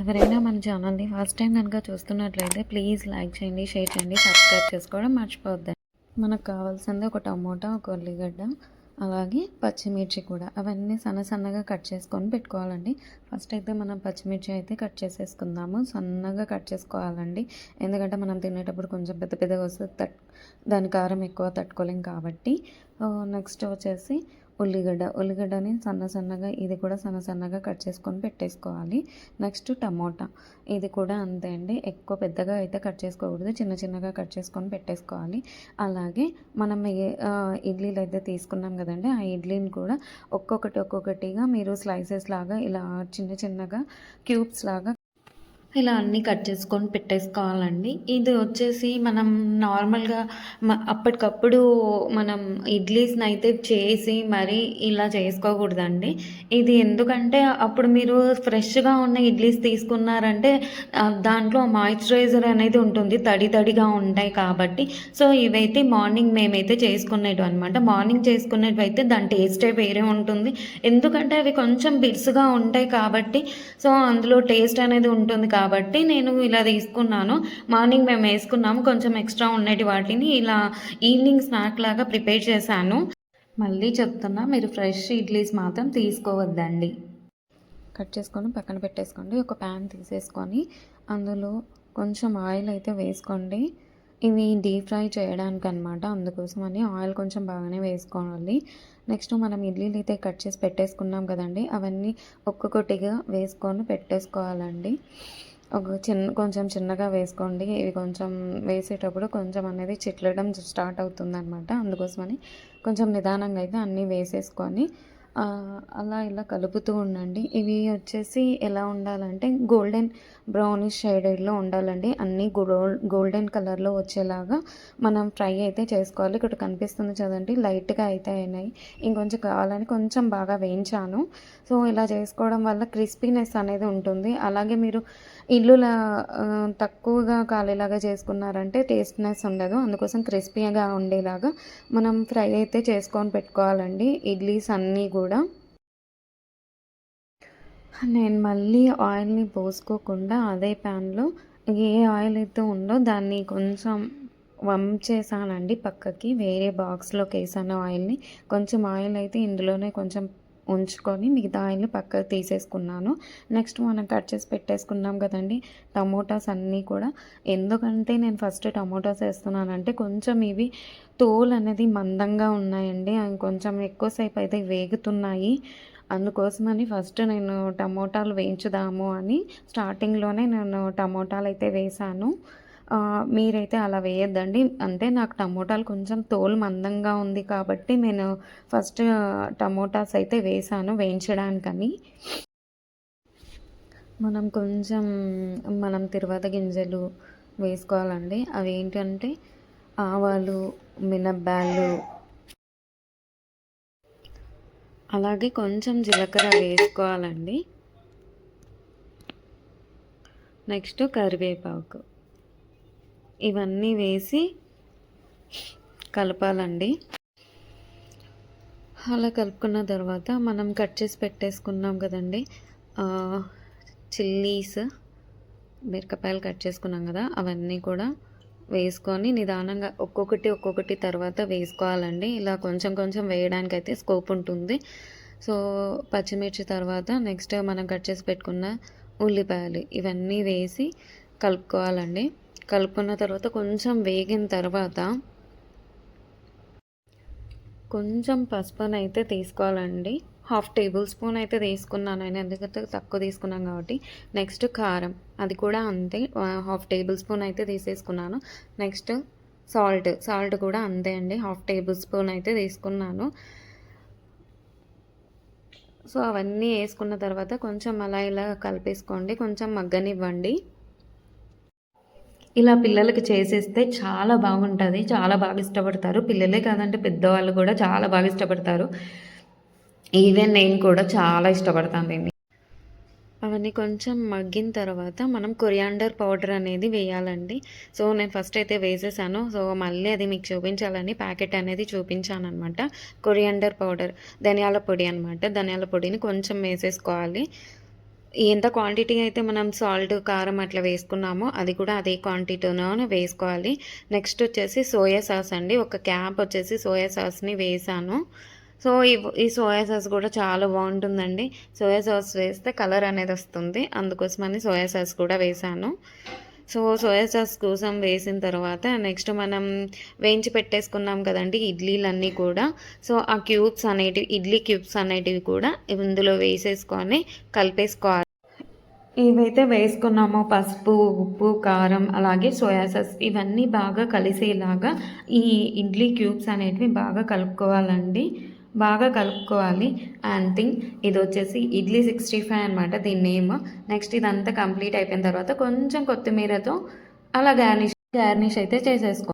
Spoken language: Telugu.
ఎవరైనా మన ఛానల్ని ఫస్ట్ టైం కనుక చూస్తున్నట్లయితే ప్లీజ్ లైక్ చేయండి షేర్ చేయండి సబ్స్క్రైబ్ చేసుకోవడం మర్చిపోద్దండి మనకు కావాల్సింది ఒక టమోటా ఒక ఉల్లిగడ్డ అలాగే పచ్చిమిర్చి కూడా. అవన్నీ సన్న సన్నగా కట్ చేసుకొని పెట్టుకోవాలండి. ఫస్ట్ అయితే మనం పచ్చిమిర్చి అయితే కట్ చేసేసుకుందాము. సన్నగా కట్ చేసుకోవాలండి. ఎందుకంటే మనం తినేటప్పుడు కొంచెం పెద్ద పెద్దగా వస్తే తట్ దాని కారం ఎక్కువ తట్టుకోలేం కాబట్టి. నెక్స్ట్ వచ్చేసి ఉల్లిగడ్డ. ఉల్లిగడ్డని సన్న సన్నగా ఇది కూడా సన్న సన్నగా కట్ చేసుకొని పెట్టేసుకోవాలి. Next tomato. ఇది కూడా అంతే అండి. ఎక్కువ పెద్దగా అయితే కట్ చేసుకోకూడదు. చిన్న చిన్నగా కట్ చేసుకొని పెట్టేసుకోవాలి. అలాగే మనం ఏ- ఇడ్లీలు అయితే తీసుకున్నాం కదండి ఆ ఇడ్లీని కూడా ఒక్కొక్కటి ఒక్కొక్కటిగా మీరు స్లైసెస్ లాగా ఇలా చిన్న చిన్నగా క్యూబ్స్ లాగా ఇలా అన్నీ కట్ చేసుకొని పెట్టేసుకోవాలండి. ఇది వచ్చేసి మనం నార్మల్గా మ అప్పటికప్పుడు మనం ఇడ్లీస్ని అయితే చేసి మరీ ఇలా చేసుకోకూడదండి. ఇది ఎందుకంటే అప్పుడు మీరు ఫ్రెష్గా ఉన్న ఇడ్లీస్ తీసుకున్నారంటే దాంట్లో మాయిశ్చరైజర్ అనేది ఉంటుంది. తడి తడిగా ఉంటాయి కాబట్టి. సో ఇవైతే మార్నింగ్ మేమైతే చేసుకునేటివి అనమాట మార్నింగ్ చేసుకునేటివి అయితే దాని టేస్టే వేరే ఉంటుంది. ఎందుకంటే అవి కొంచెం బిర్సుగా ఉంటాయి కాబట్టి సో అందులో టేస్ట్ అనేది ఉంటుంది కాబట్టి నేను ఇలా తీసుకున్నాను. మార్నింగ్ మేము వేసుకున్నాము. కొంచెం ఎక్స్ట్రా ఉండేటి వాటిని ఇలా ఈవినింగ్ స్నాక్ లాగా ప్రిపేర్ చేశాను. మళ్ళీ చెప్తున్నా మీరు ఫ్రెష్ ఇడ్లీస్ మాత్రం తీసుకోవద్దండి. కట్ చేసుకొని పక్కన పెట్టేసుకోండి. ఒక ప్యాన్ తీసేసుకొని అందులో కొంచెం ఆయిల్ అయితే వేసుకోండి. ఇవి డీప్ ఫ్రై చేయడానికి అనమాట అందుకోసమని ఆయిల్ కొంచెం బాగానే వేసుకోవాలి. నెక్స్ట్ మనం ఇడ్లీలు అయితే కట్ చేసి పెట్టేసుకున్నాం కదండి. అవన్నీ ఒక్కొక్కటిగా వేసుకొని పెట్టేసుకోవాలండి. ఒక చిన్న కొంచెం చిన్నగా వేసుకోండి. ఇవి కొంచెం వేసేటప్పుడు కొంచెం అనేది చిట్లడం స్టార్ట్ అవుతుంది అనమాట అందుకోసమని కొంచెం నిదానంగా అయితే అన్నీ వేసేసుకొని అలా ఇలా కలుపుతూ ఉండండి. ఇవి వచ్చేసి ఎలా ఉండాలంటే గోల్డెన్ బ్రౌనిష్ షేడెడ్లో ఉండాలండి. అన్నీ గోల్ గోల్డెన్ కలర్లో వచ్చేలాగా మనం ఫ్రై అయితే చేసుకోవాలి. ఇక్కడ కనిపిస్తుంది చదవండి లైట్గా అయితే అయినాయి. ఇంకొంచెం కావాలని కొంచెం బాగా వేయించాను. సో ఇలా చేసుకోవడం వల్ల క్రిస్పీనెస్ అనేది ఉంటుంది. అలాగే మీరు ఇల్లులా తక్కువగా కాలేలాగా చేసుకున్నారంటే టేస్ట్నెస్ ఉండదు. అందుకోసం క్రిస్పీగా ఉండేలాగా మనం ఫ్రై అయితే చేసుకొని పెట్టుకోవాలండి. ఇడ్లీస్ అన్నీ కూడా నేను మళ్ళీ ఆయిల్ని పోసుకోకుండా అదే ప్యాన్లో ఏ ఆయిల్ అయితే ఉందో దాన్ని కొంచెం వంచేసానండి పక్కకి. వేరే బాక్స్లోకి వేసాను ఆయిల్ని. కొంచెం ఆయిల్ అయితే ఇందులోనే కొంచెం ఉంచుకొని మిగతా ఆయిల్ని పక్కకు తీసేసుకున్నాను. నెక్స్ట్ మనం కట్ చేసి పెట్టేసుకున్నాం కదండి టమోటాస్ అన్నీ కూడా. ఎందుకంటే నేను ఫస్ట్ టమోటాస్ వేస్తున్నానంటే కొంచెం ఇవి తోలు అనేది మందంగా ఉన్నాయండి అవి కొంచెం ఎక్కువసేపు అయితే వేగుతున్నాయి. అందుకోసమని ఫస్ట్ నేను టమోటాలు వేయించుదాము అని స్టార్టింగ్లోనే నేను టమోటాలు అయితే వేసాను. మీరైతే అలా వేయొద్దండి. అంటే నాకు టమోటాలు కొంచెం తోలు మందంగా ఉంది కాబట్టి నేను ఫస్ట్ టమోటాస్ అయితే వేసాను వేయించడానికని. మనం కొంచెం మనం తిరువాత గింజలు వేసుకోవాలండి. అవి ఏంటంటే ఆవాలు మినబ్బాలు అలాగే కొంచెం జీలకర్ర వేసుకోవాలండి. నెక్స్ట్ కరివేపాకు. ఇవన్నీ వేసి కలపాలండి. అలా కలుపుకున్న తర్వాత మనం కట్ చేసి పెట్టేసుకున్నాం కదండి. చిల్లీస్ మిరపకాయలు కట్ చేసుకున్నాం కదా అవన్నీ కూడా వేసుకొని నిదానంగా ఒక్కొక్కటి ఒక్కొక్కటి తర్వాత వేసుకోవాలండి. ఇలా కొంచెం కొంచెం వేయడానికి అయితే స్కోప్ ఉంటుంది. సో పచ్చిమిర్చి తర్వాత నెక్స్ట్ మనం కట్ చేసి పెట్టుకున్న ఉల్లిపాయలు ఇవన్నీ వేసి కలుపుకోవాలండి. కలుపుకున్న తర్వాత కొంచెం వేగిన తర్వాత కొంచెం పసుపుని అయితే తీసుకోవాలండి. హాఫ్ టేబుల్ స్పూన్ అయితే తీసుకున్నాను నేను ఎందుకంటే తక్కువ తీసుకున్నాను కాబట్టి. నెక్స్ట్ కారం. అది కూడా అంతే. హాఫ్ టేబుల్ స్పూన్ అయితే తీసేసుకున్నాను. Next salt. సాల్ట్ కూడా అంతే అండి. హాఫ్ టేబుల్ స్పూన్ అయితే తీసుకున్నాను. సో అవన్నీ వేసుకున్న తర్వాత కొంచెం అలా ఇలా కలిపేసుకోండి. కొంచెం మగ్గనివ్వండి. ఇలా పిల్లలకి చేసేస్తే చాలా బాగుంటుంది చాలా బాగా ఇష్టపడతారు. పిల్లలే కాదంటే పెద్దవాళ్ళు కూడా చాలా బాగా ఇష్టపడతారు. ఈవెన్ నేను కూడా చాలా ఇష్టపడతాను దీన్ని. అవన్నీ కొంచెం మగ్గిన తర్వాత మనం కొరియాండర్ పౌడర్ అనేది వేయాలండి. సో నేను ఫస్ట్ అయితే వేసేసాను. సో మళ్ళీ అది మీకు చూపించాలని ప్యాకెట్ అనేది చూపించాను అనమాట కొరియాండర్ పౌడర్ ధనియాల పొడి అనమాట ధనియాల పొడిని కొంచెం వేసేసుకోవాలి. ఎంత క్వాంటిటీ అయితే మనం సాల్ట్ కారం అట్లా వేసుకున్నామో అది కూడా అదే క్వాంటిటీలోనే వేసుకోవాలి. నెక్స్ట్ వచ్చేసి సోయా సాస్ అండి. ఒక క్యాప్ వచ్చేసి సోయా సాస్ని వేసాను. సో ఈ ఈ సోయా సాస్ కూడా చాలా బాగుంటుందండి. సోయా సాస్ వేస్తే కలర్ అనేది వస్తుంది. అందుకోసమని సోయా సాస్ కూడా వేసాను. సో సోయా సాస్ కోసం వేసిన తర్వాత నెక్స్ట్ మనం వేయించి పెట్టేసుకున్నాం కదండి ఇడ్లీలన్నీ కూడా. సో ఆ క్యూబ్స్ అనేటివి ఇడ్లీ క్యూబ్స్ అనేటివి కూడా ఇందులో వేసేసుకొని కలిపేసుకోవాలి. ఏవైతే వేసుకున్నామో పసుపు ఉప్పు కారం అలాగే సోయా సాస్ ఇవన్నీ బాగా కలిసేలాగా ఈ ఇడ్లీ క్యూబ్స్ అనేటివి బాగా కలుపుకోవాలండి. బాగా కలుపుకోవాలి. అండ్ థింగ్ ఇది వచ్చేసి ఇడ్లీ సిక్స్టీ ఫైవ్ అనమాట దీని నేమ్ నెక్స్ట్ ఇదంతా కంప్లీట్ అయిపోయిన తర్వాత కొంచెం కొత్తిమీరతో అలా గార్నిష్ గార్నిష్ అయితే చేసేసుకో